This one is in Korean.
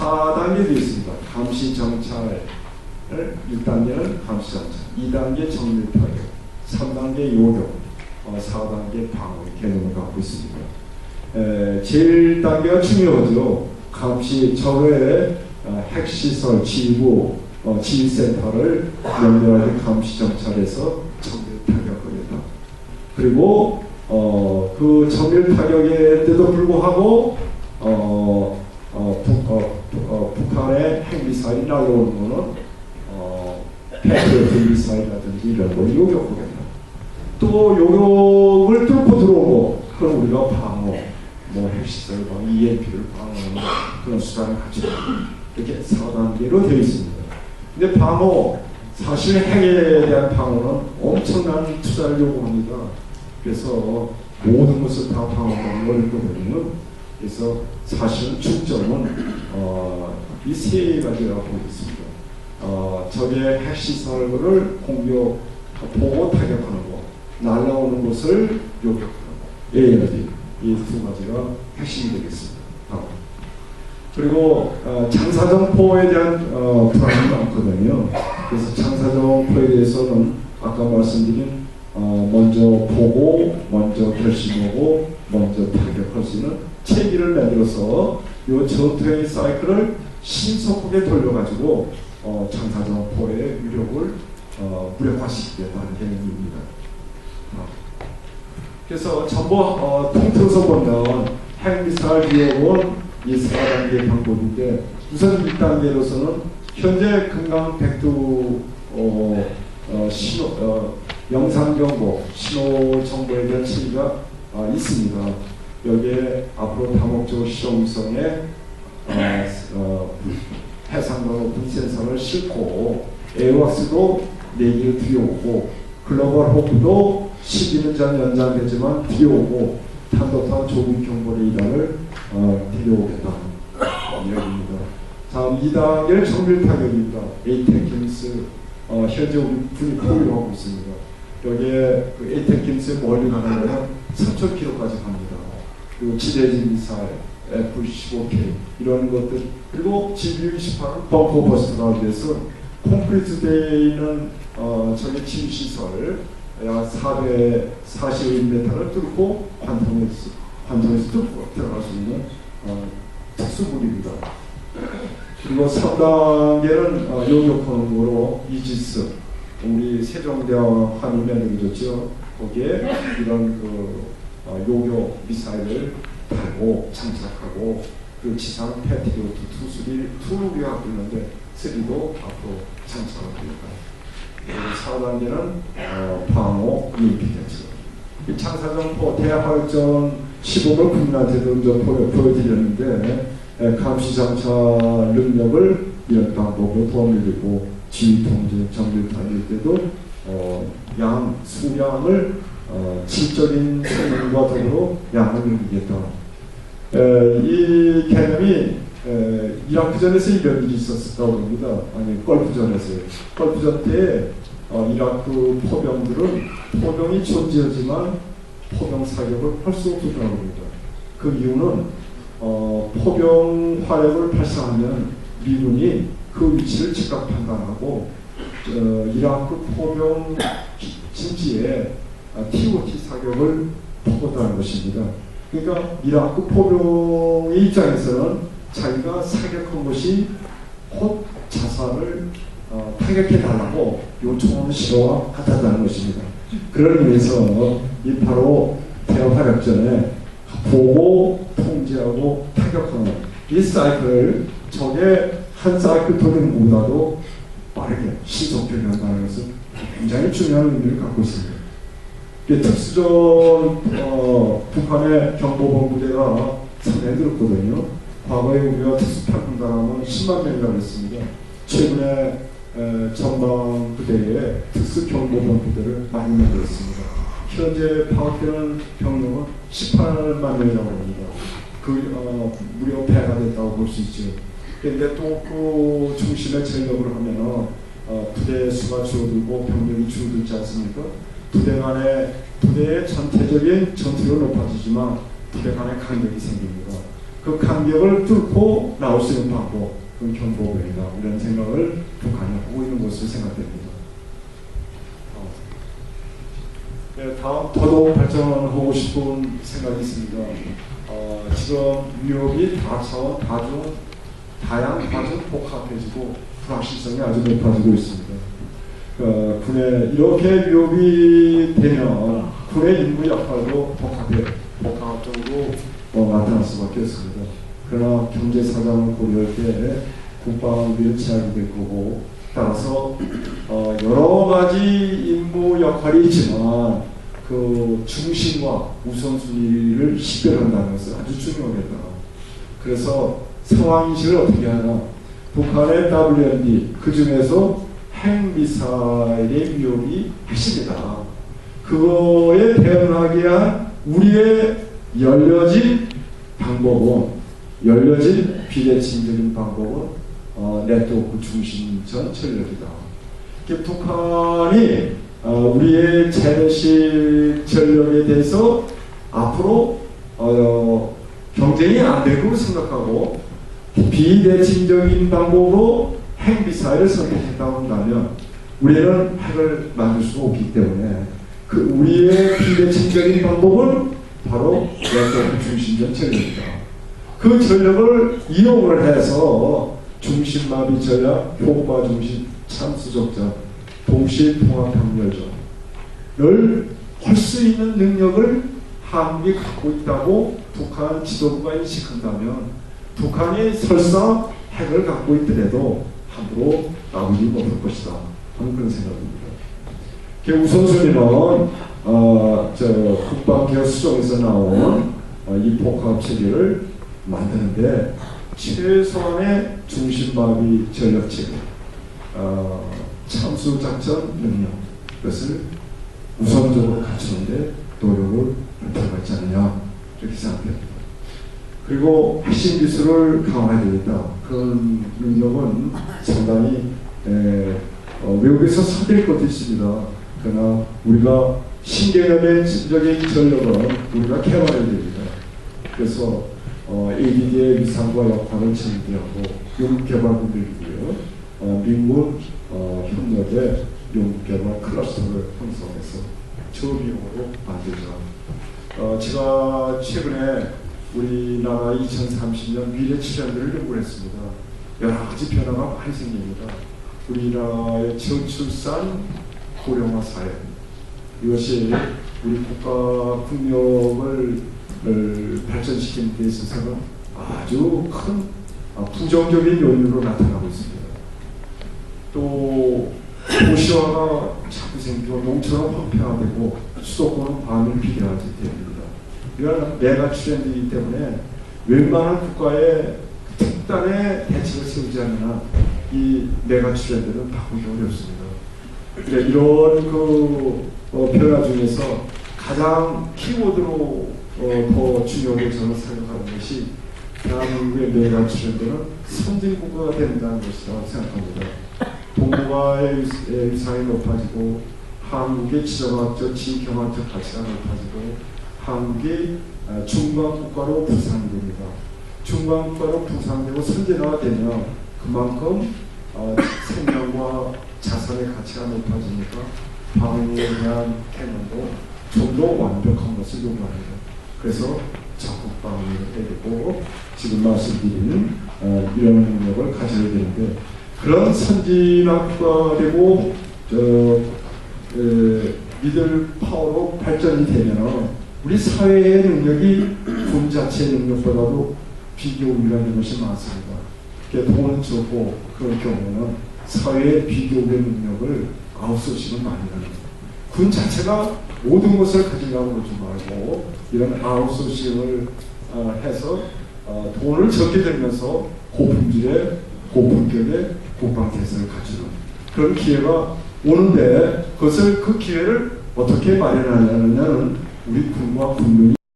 4단계 되어 있습니다. 감시 정찰 1단계는 감시 정찰, 2단계 정밀 타격, 3단계 요격, 어, 4단계 방어 개념을 갖고 있습니다. 에, 제일 단계가 중요하죠. 감시 적의 어, 핵시설, 지휘부, 어, 지휘센터를 연결하는 감시 정찰에서 정밀 타격하겠다. 그리고 어, 그 정밀 타격에도 불구하고 어, 어, 북, 어, 북- 어, 북한의 핵미사일이 날라오는 거는 어, 패트리어트 미사일이라든지 이런 걸 요격하겠다. 또 요격을 뚫고 들어오고 그럼 우리가 방어, 뭐 핵시설, 뭐 EMP를 방어하는 그런 수단을 가지고 이렇게 4단계로 되어 있습니다. 근데 방어, 사실 핵에 대한 방어는 엄청난 투자를 요구합니다. 그래서 모든 것을 다 방어하는 어릴 거거든요. 그래서 사실은 중점은 어, 이 세 가지라고 보고 있습니다. 어, 적의 핵시설을 공격, 보고 타격하는 거, 날라오는 것을 요격하는 거. A에너지 이 두 가지가 핵심이 되겠습니다. 아. 그리고 어, 장사정포에 대한 어, 불안이 많거든요. 그래서 장사정포에 대해서는 아까 말씀드린 어, 먼저 보고, 먼저 결심하고, 먼저 타격할 수 있는 체계를 만들어서 이 전투의 사이클을 신속하게 돌려가지고 어, 장사정포의 위력을 어, 무력화시키겠다는 개념입니다. 어. 그래서 전부 어, 통틀어서 보면 핵미사일 위협은 이 4단계 방법인데 우선 1단계로서는 현재 금강 백두 어, 어, 신호, 어, 영상 정보, 신호 정보에 대한 체계가 어, 있습니다. 여기에 앞으로 다목적 시험성에 어, 어, 해상도 높은 센서를 싣고 에어왁스도 4개를 들여오고 글로벌 호프도 12년 전 연장되지만 들여오고 탄도탄 조국 경보 레이더를 어, 들여오겠다는 이야기입니다. 다음 2단계는 정밀 타격입니다. 에이텍kim스 어, 현재 우리 군이 포위하고 있습니다. 여기에 그 에이텍kim스의 멀리 가는 거는 3,000km까지 갑니다. 그리고 지대진 미사일, F-15K 이런 것들 그리고 GBU-28은 벙커 버스트라고 해서 콘크리트 되어 있는 어, 저기 침시설 약 441m를 뚫고 관통에서 관통에서 뚫고 들어갈 수 있는 어, 특수무기입니다. 그리고 3단계는 어, 요격하는으로 이지스 우리 세종대왕함이 만들어졌죠. 거기에 이런 그 어, 요격 미사일을 달고 장착하고 그 지상 패트리오트 투수리 투루가 있는데 쓰리도 앞으로 합니다. 그리고 4단계는 어, 방어. 이 창사정포 대학발전 시범을 국민한테도 좀 보여, 보여드렸는데 에, 감시 장차 능력을 이런 방법으로 도움을 드리고 지휘 통제 정밀 다닐 때도 어, 양 수량을 어, 질적인 성능과 더불어 양을. 에, 이 개념이 에, 이라크전에서 이런 일이 있었다고 합니다. 아니 걸프전에서요. 걸프전 때 어, 이라크 포병들은 포병이 존재하지만 포병 사격을 할 수 없었다고 합니다. 그 이유는 어, 포병 화력을 발사하면 미군이 그 위치를 즉각 판단하고 어, 이라크 포병 진지에 아, TOT 사격을 퍼붓다는 것입니다. 그러니까 이라크 포병의 입장에서는 자기가 사격한 것이 곧 자살을 어, 타격해 달라고 요청하는 시도와 같았다는 것입니다. 그런 의미에서 이 바로 대화력전에 보고 통제하고 타격하는 이 사이클을 적의 한 사이클 도는 것보다도 빠르게 신속하게 한다는 것은 굉장히 중요한 의미를 갖고 있습니다. 특수전 어, 북한의 경보본 부대가 상당히 늘었거든요. 과거에 우리가 특수팔군단하면 10만 명이라고 했습니다. 최근에 에, 전방 부대에 특수경보본 부대를 많이 만들었습니다. 현재 파악되는 병력은 18만 명이라고 합니다. 그 어, 무려 배가 됐다고 볼 수 있죠. 그런데 또 그 중심에 전력을 하면 어, 부대 수가 줄어들고 병력이 줄어들지 않습니까? 부대 간의 부대의 전체적인 전투력은 높아지지만 부대 간의 강력이 생깁니다. 그 간격을 뚫고 나올 수 있는 방법, 그건 경보병이다. 이런 생각을 북한이 하고 있는 것으로 생각됩니다. 어. 네, 다음 더더욱 발전하고 싶은 생각이 있습니다. 어, 지금 위협이 다차원, 다중, 다양, 다중 복합해지고 불 확실성이 아주 높아지고 있습니다. 어, 군의 이렇게 위협이 되면 군의 임무 역할도 복합해, 복합적으로 어, 나타날 수밖에 없습니다. 그러나 경제 사정을 고려할 때 국방비를 취하게 될 거고 따라서 어, 여러 가지 임무 역할이 있지만 그 중심과 우선순위를 식별한다는 것은 아주 중요하겠다. 그래서 상황인식을 어떻게 하나 북한의 WMD 그 중에서 핵미사일의 위협이 핵심이다. 그거에 대응하기 위한 우리의 열려진 방법은 열려진 비대칭적인 방법은 어, 네트워크 중심 전 전략이다. 이게 북한이 어, 우리의 제네식 전력에 대해서 앞으로 어, 경쟁이 안 되고 생각하고 비대칭적인 방법으로 핵미사일을 선택했다고 한다면 우리는 핵을 만들 수가 없기 때문에 그 우리의 비대칭적인 방법은 바로 네트워크 중심전 전략이다. 그 전력을 이용을 해서 중심마비 전략, 효과 중심 참수적자, 동시 통합 병렬전을 할 수 있는 능력을 한국이 갖고 있다고 북한 지도부가 인식한다면 북한이 설사 핵을 갖고 있더라도 함부로 나오지 못할 것이다 하는 그런 생각입니다. 그 우선순위는 어, 저 국방개혁 수정에서 나온 어, 이 복합 체계를 만드는데 최소한의 중심마비 전력 체계, 어, 참수 작전 능력 이것을 우선적으로 갖추는데 노력을 할 필요가 있지 않느냐 이렇게 생각합니다. 그리고 핵심 기술을 강화해야 되겠다. 그런 능력은 상당히 에, 어, 외국에서 사들일 것도 있습니다. 그러나 우리가 신개념의 적인 전력은 우리가 개발해야 됩니다. 그래서 어, ADD의 위상과 역할을 전개하고 연구개발분들이고요. 어, 민군 어, 협력의 연구개발 클러스터를 형성해서 저비용으로 만들자. 어, 제가 최근에 우리나라 2030년 미래 트렌드를 연구했습니다. 여러 가지 변화가 많이 생깁니다. 우리나라의 저출산 고령화 사회 이것이 우리 국가 국력을 을 발전시키는 데 있어서는 아주 큰 아, 부정적인 요인으로 나타나고 있습니다. 또 도시화가 자꾸 생기고 농촌은 황폐화되고 수도권은 반을 됩니다. 이런 메가 트렌드이기 때문에 웬만한 국가의 특단의 대책을 세우지 않으나 이 메가 트렌드는 바꾸기 어렵습니다. 그래 이런 그 어, 변화 중에서 가장 키워드로 어, 더 중요하게 저는 생각하는 것이 대한민국의 메가 트렌드는 선진국가가 된다는 것이라고 생각합니다. 동북아의 위- 위상이 높아지고 한국의 지정학적, 지경학적 가치가 높아지고 한국이 아, 중간국가로 부상됩니다. 중간국가로 부상되고 선진화가 되면 그만큼 어, 생명과 자산의 가치가 높아지니까 방위에 대한 개념도 좀 더 완벽한 것을 요구합니다. 그래서 적극 방위를 해야 되고 지금 말씀드린 어, 이런 능력을 가져야 되는데 그런 선진화가 되고 저 에, 미들 파워로 발전이 되면 우리 사회의 능력이 군 자체의 능력보다도 비교 우위라는 것이 많습니다. 돈은 적고 그런 경우는 사회의 비교의 능력을 아웃소싱을 많이 합니다. 군 자체가 모든 것을 가지려고 그러지 말고 이런 아웃소싱을 어, 해서 어, 돈을 적게 들면서 고품질의 고품격의 국방 대세를 가지는 그런 기회가 오는데 그것을 그 기회를 어떻게 마련하냐는 우리 군과 군민이